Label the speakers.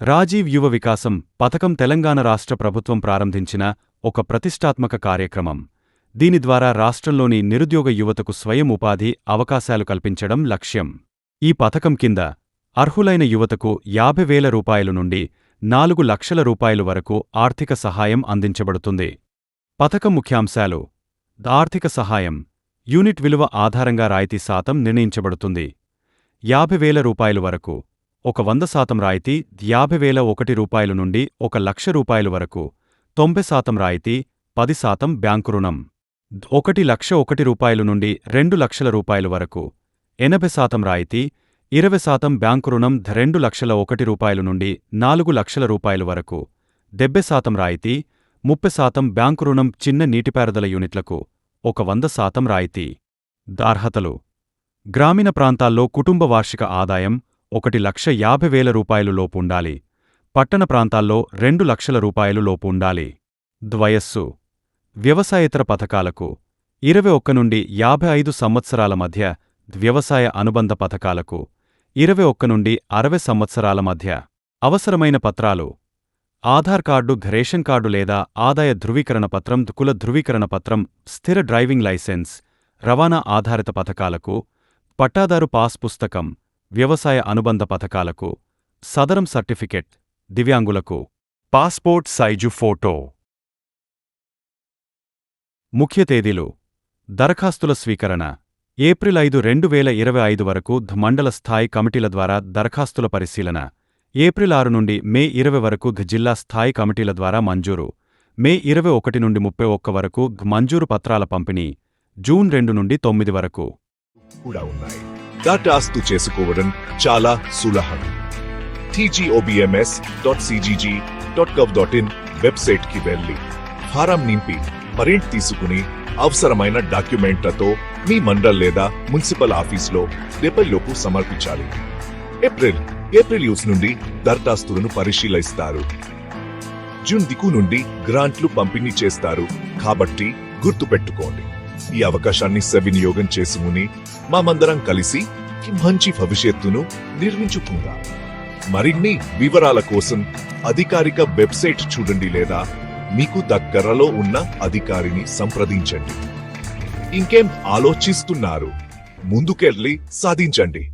Speaker 1: రాజీవ్ యువ వికాసం పథకం తెలంగాణ రాష్ట్ర ప్రభుత్వం ప్రారంభించిన ఒక ప్రతిష్టాత్మక కార్యక్రమం. దీని ద్వారా రాష్ట్రంలోని నిరుద్యోగ యువతకు స్వయం ఉపాధి అవకాశాలు కల్పించడం లక్ష్యం. ఈ పథకం కింద అర్హులైన యువతకు యాభై వేల రూపాయలు నుండి నాలుగు లక్షల రూపాయలు వరకు ఆర్థిక సహాయం అందించబడుతుంది. పథకం ముఖ్యాంశాలు. ఆర్థిక సహాయం. యూనిట్ విలువ ఆధారంగా రాయితీ శాతం నిర్ణయించబడుతుంది. యాభై వేల రూపాయలు వరకు ఒక వంద శాతం రాయితీ యాభై వేల ఒకటి రూపాయలు నుండి ఒక లక్ష రూపాయలు వరకు. తొంభై శాతం రాయితీ పది శాతం బ్యాంకు రుణం. ఒకటి లక్ష ఒకటి రూపాయలు నుండి రెండు లక్షల రూపాయలు వరకు. ఎనభై శాతం రాయితీ ఇరవై శాతం బ్యాంకు రుణం రెండు లక్షల ఒకటి రూపాయలు నుండి నాలుగు లక్షల రూపాయలు వరకు. డెబ్బై శాతం రాయితీ ముప్పై శాతం బ్యాంకు రుణం చిన్న నీటిపారుదల యూనిట్లకు. ఒక వంద శాతం రాయితీ. దార్హతలు గ్రామీణ ప్రాంతాల్లో కుటుంబ వార్షిక ఆదాయం ఒకటి లక్ష యాభై వేల రూపాయలు లోపు ఉండాలి. పట్టణ ప్రాంతాల్లో రెండు లక్షల రూపాయలు లోపు ఉండాలి. ద్వయస్సు. వ్యవసాయేతర పథకాలకు ఇరవై ఒక్క నుండి యాభై ఐదు సంవత్సరాల మధ్య వ్యవసాయ అనుబంధ పథకాలకు ఇరవై ఒక్క నుండి అరవై సంవత్సరాల మధ్య అవసరమైన పత్రాలు. ఆధార్ కార్డు రేషన్ కార్డు లేదా ఆదాయ ధృవీకరణ పత్రం కుల ధృవీకరణ పత్రం స్థిర డ్రైవింగ్ లైసెన్స్ రవాణా ఆధారిత పథకాలకు పట్టాదారు పాస్ పుస్తకం వ్యవసాయ అనుబంధ పథకాలకు సదరం సర్టిఫికెట్ దివ్యాంగులకు. Passport size photo. ముఖ్య తేదీలు. దరఖాస్తుల స్వీకరణ. ఏప్రిల్ ఐదు రెండు వేల ఇరవై ఐదు వరకు మండల స్థాయి కమిటీల ద్వారా దరఖాస్తుల పరిశీలన. ఏప్రిల్ ఆరు నుండి మే ఇరవై వరకు జిల్లా స్థాయి కమిటీల ద్వారా మంజూరు. మే ఇరవై ఒకటి నుండి ముప్పై ఒక్క వరకు మంజూరు పత్రాల పంపిణీ. జూన్ రెండు నుండి తొమ్మిది వరకు.
Speaker 2: కూడా ఉన్నాయి. దరఖాస్తు చేసుకోవడం చాలా సులభం. TGOBMMS dot CGG dot gov dot in వెబ్సైట్కి వెళ్ళి ఫారం నింపి ప్రింట్ తీసుకుని అవసరమైన డాక్యుమెంట్లతో మీ మండల్ లేదా మున్సిపల్ ఆఫీస్లో లోపు సమర్పించాలి. ఏప్రిల్ ఏప్రిల్ యూస్ నుండి దరఖాస్తులను పరిశీలిస్తారు. జూన్ దిక్కు నుండి గ్రాంట్లు పంపిణీ చేస్తారు. కాబట్టి గుర్తుపెట్టుకోండి. ఈ అవకాశాన్ని సవినియోగం చేసుకుని మామందరం కలిసి మంచి భవిష్యత్తును నిర్మించుకుందాం. మరిన్ని వివరాల కోసం అధికారిక వెబ్సైట్ చూడండి లేదా మీకు దగ్గరలో ఉన్న అధికారిని సంప్రదించండి. ఇంకేం ఆలోచిస్తున్నారు? ముందుకెళ్ళి సాధించండి.